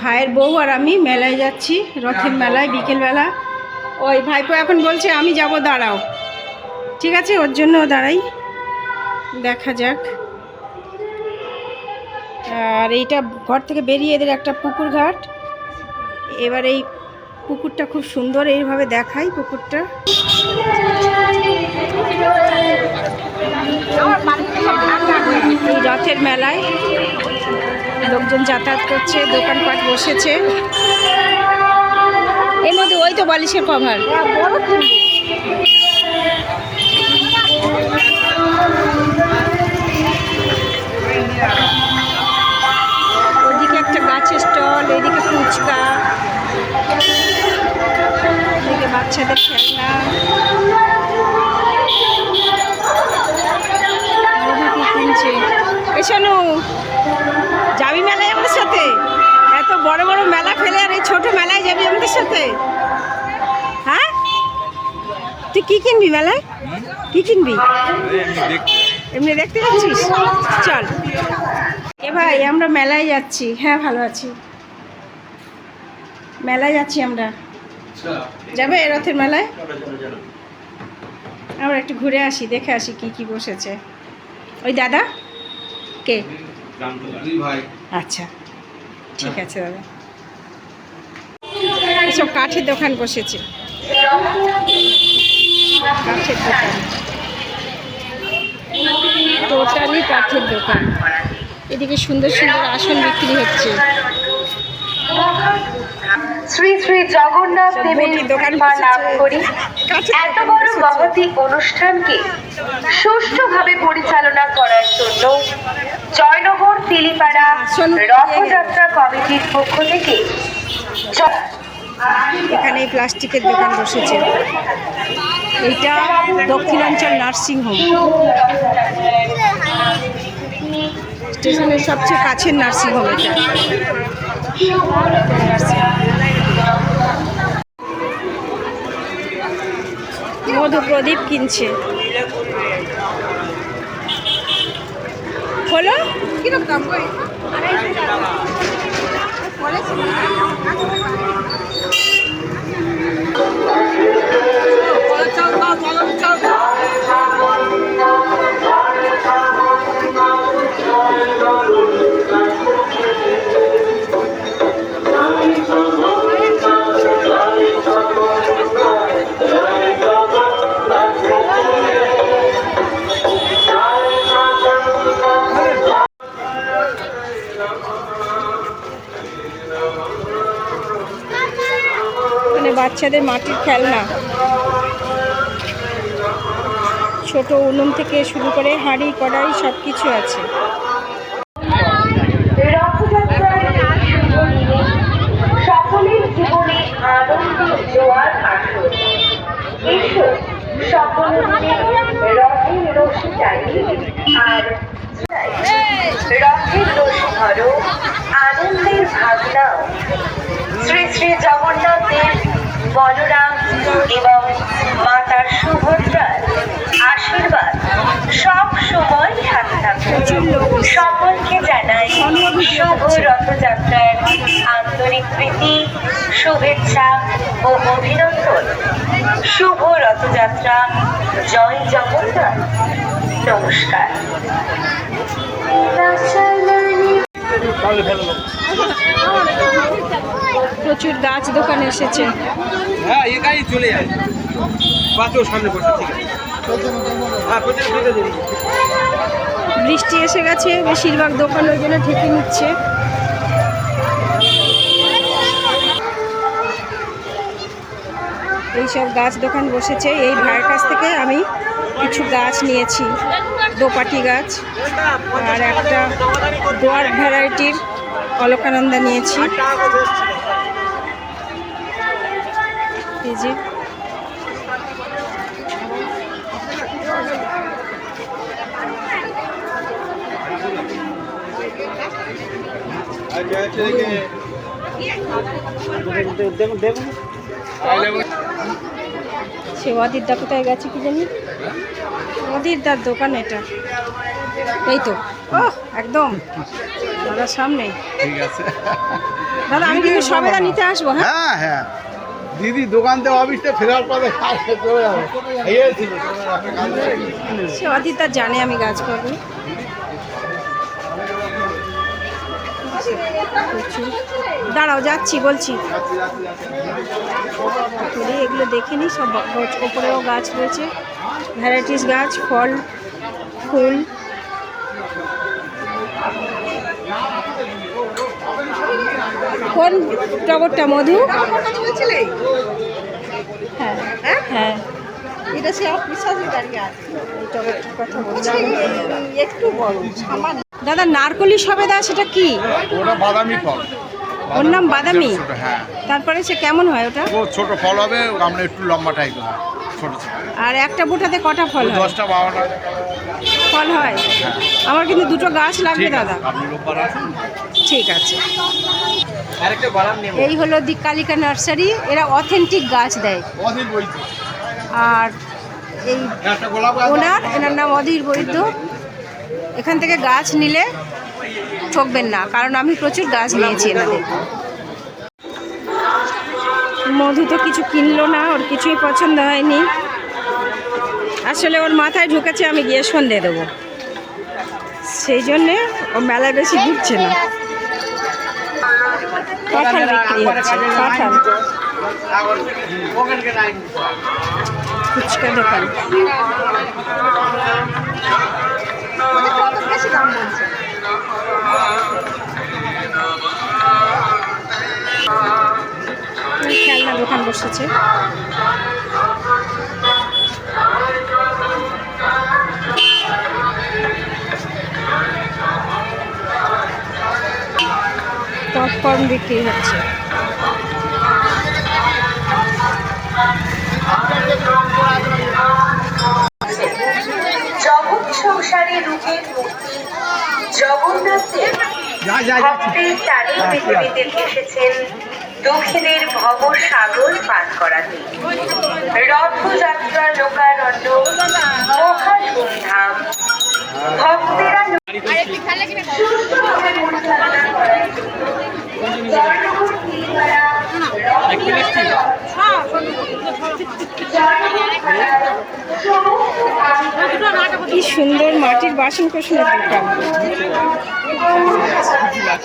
ভাইয়ের বউ আর আমি মেলায় যাচ্ছি, রথের মেলায়, বিকেলবেলা। ওই ভাইপো এখন বলছে, আমি যাব, দাঁড়াও। ঠিক আছে, ওর জন্য দাঁড়াই। দেখা যাক। আর এইটা ঘর থেকে বেরিয়ে এদের একটা পুকুর ঘাট। এবার এই পুকুরটা খুব সুন্দর, এইভাবে দেখাই পুকুরটা। রথের মেলায় লোকজন যাতায়াত করছে দোকানপাট বসেছে। এর মধ্যে ওই তো বালিশের কভার। এমনি দেখতে। যাচ্ছিস? চল। এ ভাই আমরা মেলায় যাচ্ছি। হ্যাঁ ভালো আছি। মেলায় যাচ্ছি আমরা। যাবে রথের মেলায়? আমরা একটু ঘুরে আসি দেখে আসি কি কি বসেছে। ওই দাদা? কে? আচ্ছা। ঠিক আছে দাদা। এসব কাঠের দোকান বসেছে। কাঠের দোকান। টোটালি কাঠের দোকান। এদিকে সুন্দর সুন্দর আসন বিক্রি হচ্ছে। শ্রী শ্রী জগন্নাথ দেবের দোকান কৃপা লাভ করি। এত বড়। মহতি অনুষ্ঠানকে সুষ্ঠুভাবে পরিচালনা করার জন্য জয়নগর তিলিপাড়া রথযাত্রা কমিটির পক্ষ থেকে এখানে এই প্লাস্টিকের দোকান বসেছে। এইটা দক্ষিণাঞ্চল নার্সিং হোম স্টেশনের সবচেয়ে কাছের নার্সিং হোম এটা। মধু প্রদীপ কিনছে। হলো? কীরকম দাম বাচ্চাদের মাটির খেলনা। ছোট উনুন থেকে শুরু করে হাঁড়ি কড়াই সব কিছু আছে। রথযাত্রার এই শুভ দিনে সকলের জীবনে আনন্দের জোয়ার আসুন এসো সকলে মিলে রথের রশি টানি আর রথের রশি ধরো আনন্দের ভাবনা শ্রী শ্রী জগন্নাথ দেব বলরাম এবং মাতার সুভদ্রার আশীর্বাদ সব সময় সাথে থাকুন লোক সকলকে জানাই শুভ রথযাত্রার আন্তরিক প্রীতি শুভেচ্ছা ও অভিনন্দন। শুভ রথযাত্রা। জয় জগন্নাথ। নমস্কার। প্রচুর গাছ দোকান এসেছে। হ্যাঁ একাই চলে যায়। সামনে ঠিক আছে। হ্যাঁ বৃষ্টি এসে গেছে বেশিরভাগ দোকান ওই জন্য ঢেকে নিচ্ছে। এইসব গাছ দোকান বসেছে। এই ভাইয়ের কাছ থেকে আমি কিছু গাছ নিয়েছি দোপাটি গাছ। আর একটা ডোয়ার ভ্যারাইটির অলকানন্দা নিয়েছি। এই যে সে অদিরদা কোথায় গেছে কি জানি? অদিরদার দোকান এটা। এই তো। ও একদম। দাদা সামনে। ঠিক আছে। দাদা আমি কিন্তু সবেদা নিতে আসব হ্যাঁ? হ্যাঁ হ্যাঁ। দিদি দোকান থেকে অফিসে ফেরার পরে সে অদিতা জানে আমি গাছ প্রচুর। দাঁড়াও, যাচ্ছি, বলছি। এগুলো দেখে নিই সব ওপরেও গাছ রয়েছে। ভ্যারাইটিস গাছ, ফল, ফুল। কোন টগরটা মধু। হ্যাঁ। হ্যাঁ? এটা সে অফিসারের দাঁড়িয়ে আছে। কথা বলছি। একটু বড় সামান্য। দাদা নারকলি সবেদা সেটা কি? ওটা বাদামি ফল। ওর নাম বাদামি? হ্যাঁ। তারপরে সে কেমন হয় ওটা? ও ছোট ফল হবে আমরা একটু লম্বা টাইপের হয় ছোট ছোট। আর একটা বুটাতে কটা ফল হয়? দশটা বারোটা। ফল হয়? আমার কিন্তু দুটো গাছ লাগবে দাদা। ঠিক আছে। এই হলো দি কালিকা নার্সারি এরা অথেন্টিক গাছ দেয়। আর এই একটা গোলাপ গাছ ওনার এনার নাম অধীর বৈদ্য। এখান থেকে গাছ নিলে ঠকবেন না কারণ আমি প্রচুর গাছ নিয়েছি এনাদের। মধু তো কিছু কিনলো না ওর কিছুই পছন্দ হয়নি। আসলে ওর মাথায় ঢুকেছে আমি গিয়ে সন্ধে দেবো। সেই জন্যে ও মেলায় বেশি ঘুরছে না। কাঁঠাল বিক্রি হচ্ছে কাঁঠাল ফুচকা দোকান। খেলনা দোকান বসেছে। পপকর্ন বিক্রি হচ্ছে। জগৎ সংসারে রূপের মূর্তি। জগন্নাথের যা যা ভক্তের টানে পৃথিবীতে এসেছেন ভব সাগর পার করাতে। রথযাত্রা লোকারণ্য মহা ধুমধাম ভক্তেরা কি সুন্দর মাটির বাসন কোসনের দোকান জগন্নাথ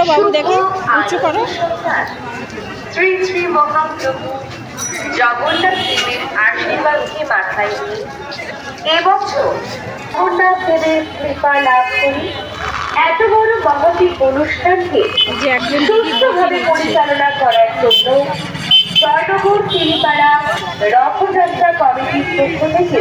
করো বাবু দেখি উঁচু করো। শ্রী শ্রী মহাপ্রভু জগন্নাথ দেবের আশীর্বাদকে মাথায় নিয়ে এবছর জগন্নাথ দেবের কৃপা লাভ করি। এত বড় মহতি অনুষ্ঠানকে সুস্থভাবে পরিচালনা করার জন্য জয়নগর তিরিপাড়া রথযাত্রা কমিটির পক্ষ থেকে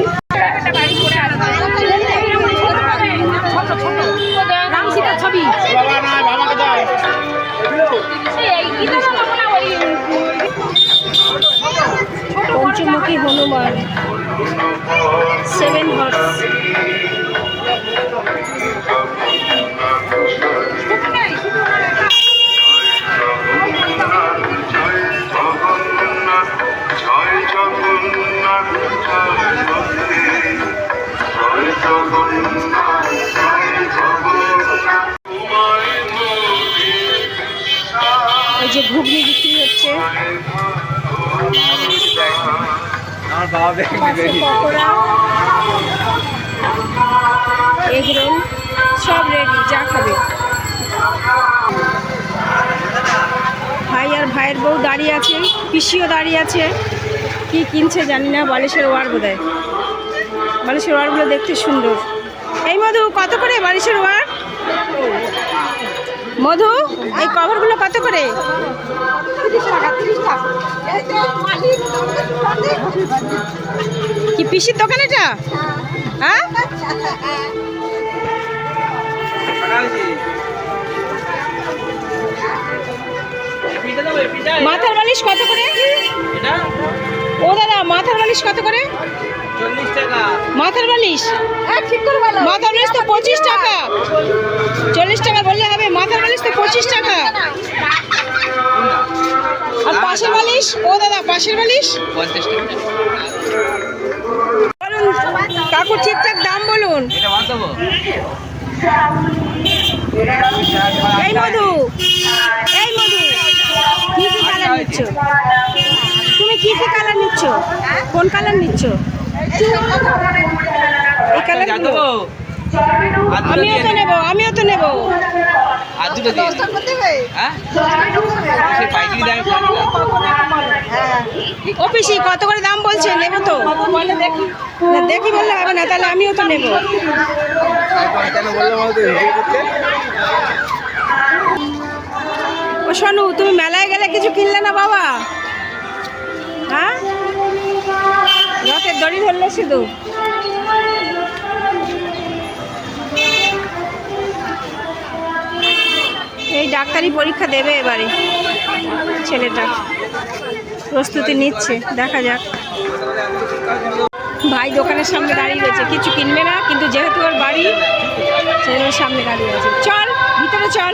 এই যে ঘুগনি বিক্রি হচ্ছে। সব যা খাবে। ভাই আর ভাইয়ের বউ দাঁড়িয়ে আছে পিসিও দাঁড়িয়ে আছে। কি কিনছে জানি না বালিশের ওয়ার বোধ বালিশের ওয়ারগুলো দেখতে সুন্দর। এই মধু, কত করে বালিশের ওয়ার? মধু, এই কভারগুলো কত করে? কি পিসির দোকান এটা? হ্যাঁ? মাথার বালিশ কত করে? ও দাদা, মাথার বালিশ কত করে? মাথার বালিশ? হ্যাঁ ঠিক করে বলো। মাথার বালিশ তো পঁচিশ টাকা। চল্লিশ টাকা বললে হবে মাথার বালিশ তো পঁচিশ টাকা। আর পাশের বালিশ? ও দাদা পাশের বালিশ? পঞ্চাশ টাকা। বলুন কাকু ঠিকঠাক দাম বলুন। এটা বাদ দেবো? এই মধু এই মধু। কি কি কালার নিচ্ছ? তুমি কি কি কালার নিচ্ছ? কোন কালার নিচ্ছ? এই আমিও তো দিন। নেব আমিও তো নেব। আর দুটো দিয়ে দিন। করতে হবে হ্যাঁ। পাইকারি দামে ও পিসি কত করে দাম বলছে নেব তো। না দেখি বললে হবে না তাহলে আমিও তো নেব। ও শোনু তুমি মেলায় গেলে কিছু কিনলে না বাবা? হ্যাঁ? রথের দড়ি ধরলে শুধু? এই ডাক্তারি পরীক্ষা দেবে এবারে, ছেলেটা। প্রস্তুতি নিচ্ছে, দেখা যাক। ভাই দোকানের সামনে দাঁড়িয়ে রয়েছে। কিছু কিনবে না, কিন্তু যেহেতু ওর বাড়ি সেজন্য সামনে দাঁড়িয়ে আছে। চল, ভিতরে চল।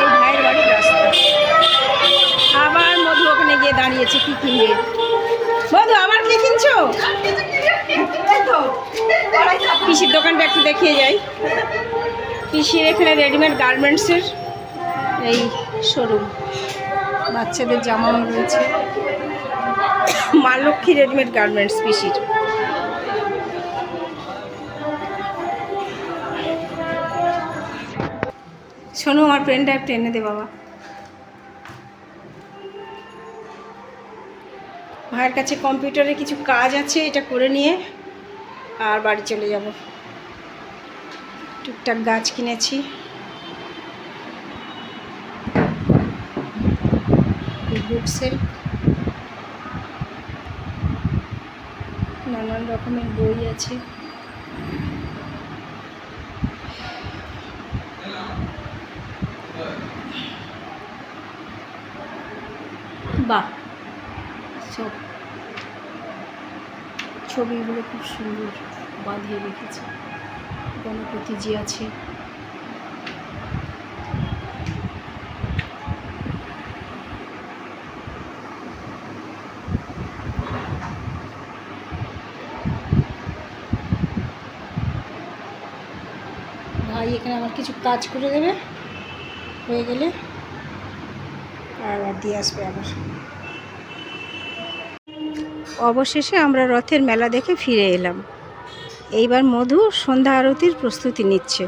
এই ভাইয়ের বাড়ির রাস্তা। আবার মধু ওখানে গিয়ে দাঁড়িয়েছে, কি কিনবে? মধু আবার কি কিনছো? পিসির দোকানটা একটু দেখিয়ে যাই। পিসির এখানে রেডিমেড গার্মেন্টসের এই শোরুম বাচ্চাদের জামাও রয়েছে। মা লক্ষ্মী রেডিমেড গার্মেন্টস পিসির। শোনো, আমার পেনটা একটু এনে দে বাবা। ভাইয়ের কাছে কম্পিউটারে কিছু কাজ আছে, এটা করে নিয়ে আর বাড়ি চলে যাব। টুকটাক গাছ কিনেছি। নানান রকমের বই আছে। খুব সুন্দর বাঁধিয়ে রেখেছে। গণপতিজি আছে। ভাই, এখানে আমার কিছু কাজ করে দেবে। হয়ে গেলে আর দিয়ে আসবে আবার। অবশেষে আমরা রথের মেলা দেখে ফিরে এলাম। এইবার মধু সন্ধ্যা আরতির প্রস্তুতি নিচ্ছে।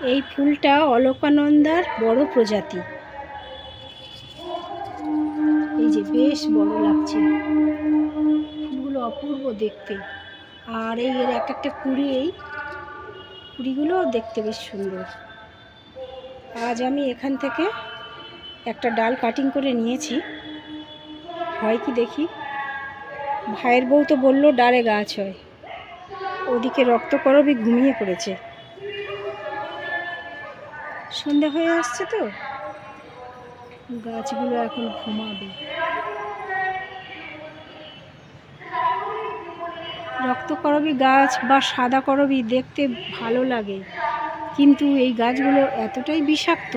এই ফুলটা অলকানন্দার বড় প্রজাতি। এই যে বেশ বড় লাগছে। ফুলগুলো অপূর্ব দেখতে। আর এই এর এক একটা কুড়ি, এই কুড়িগুলো দেখতে বেশ সুন্দর। আজ আমি এখান থেকে একটা ডাল কাটিং করে নিয়েছি। হয় কি দেখি? ভাইয়ের বউ তো বলল, ডালে গাছ হয়। ওদিকে রক্তকরবী ঘুমিয়ে পড়েছে। সন্ধে হয়ে আসছে তো? গাছগুলো এখন ঘুমাবে। রক্তকরবী গাছ বা সাদা করবী দেখতে ভালো লাগে। কিন্তু এই গাছগুলো এতটাই বিষাক্ত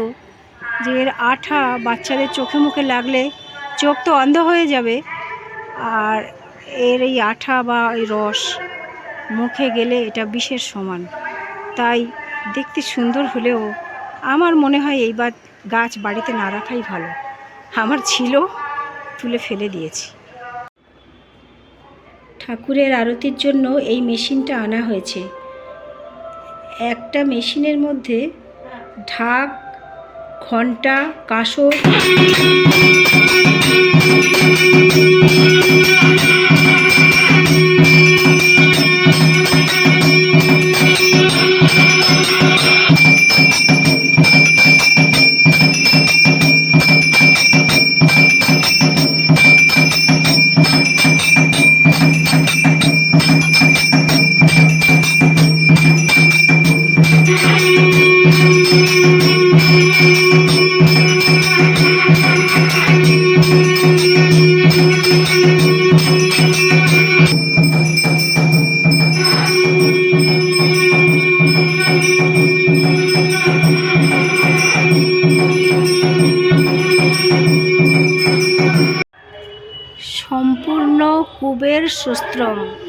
যে এর আঠা বাচ্চাদের চোখে মুখে লাগলে চোখ তো অন্ধ হয়ে যাবে। আর এর এই আঠা বা এই রস মুখে গেলে এটা বিষের সমান। তাই দেখতে সুন্দর হলেও আমার মনে হয় এইবার গাছ বাড়িতে না রাখাই ভালো। আমার ছিল তুলে ফেলে দিয়েছি। ঠাকুরের আরতির জন্য এই মেশিনটা আনা হয়েছে। একটা মেশিনের মধ্যে ঢাক ঘণ্টা কাঁসর Sostrom.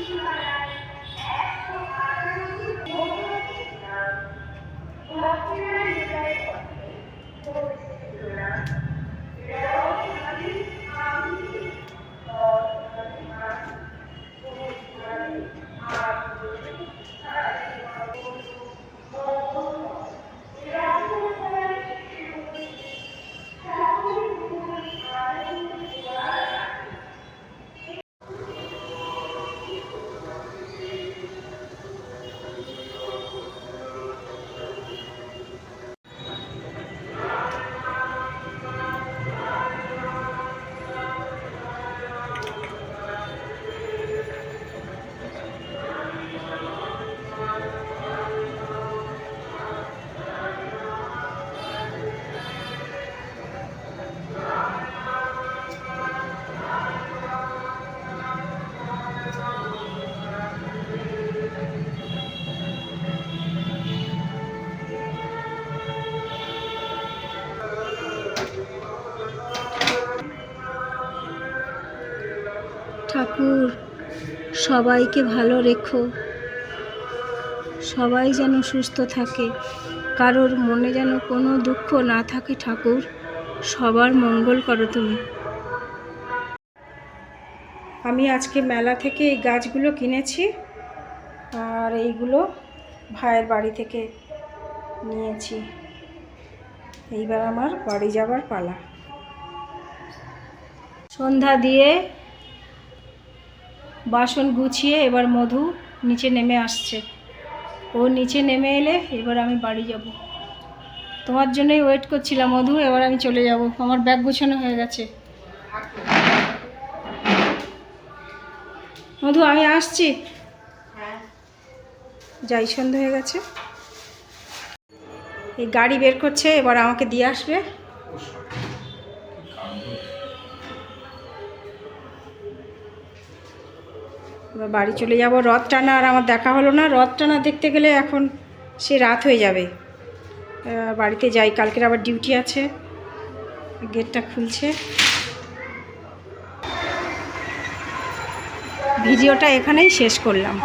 সবাইকে ভালো রেখো। সবাই যেন সুস্থ থাকে। কারোর মনে যেন কোনো দুঃখ না থাকে ঠাকুর, সবার মঙ্গল করো তুমি। আমি আজকে মেলা থেকে এই গাছগুলো কিনেছি আর এইগুলো ভাইয়ের বাড়ি থেকে নিয়েছি। এইবার আমার বাড়ি যাবার পালা। সন্ধ্যা দিয়ে বাসন গুছিয়ে এবার মধু নিচে নেমে আসছে। ও নিচে নেমে এলে এবার আমি বাড়ি যাব। তোমার জন্যই ওয়েট করছিলাম মধু, এবার আমি চলে যাব। আমার ব্যাগ গুছানো হয়ে গেছে। মধু, আমি আসছি। যাই, সন্ধে হয়ে গেছে। এই গাড়ি বের করছে, এবার আমাকে দিয়ে আসবে। এবার বাড়ি চলে যাব। রথ টানা আর আমার দেখা হলো না। রথ টানা দেখতে গেলে এখন সে রাত হয়ে যাবে। বাড়িতে যাই। কালকের আবার ডিউটি আছে। গেটটা খুলছে। ভিডিওটা এখানেই শেষ করলাম।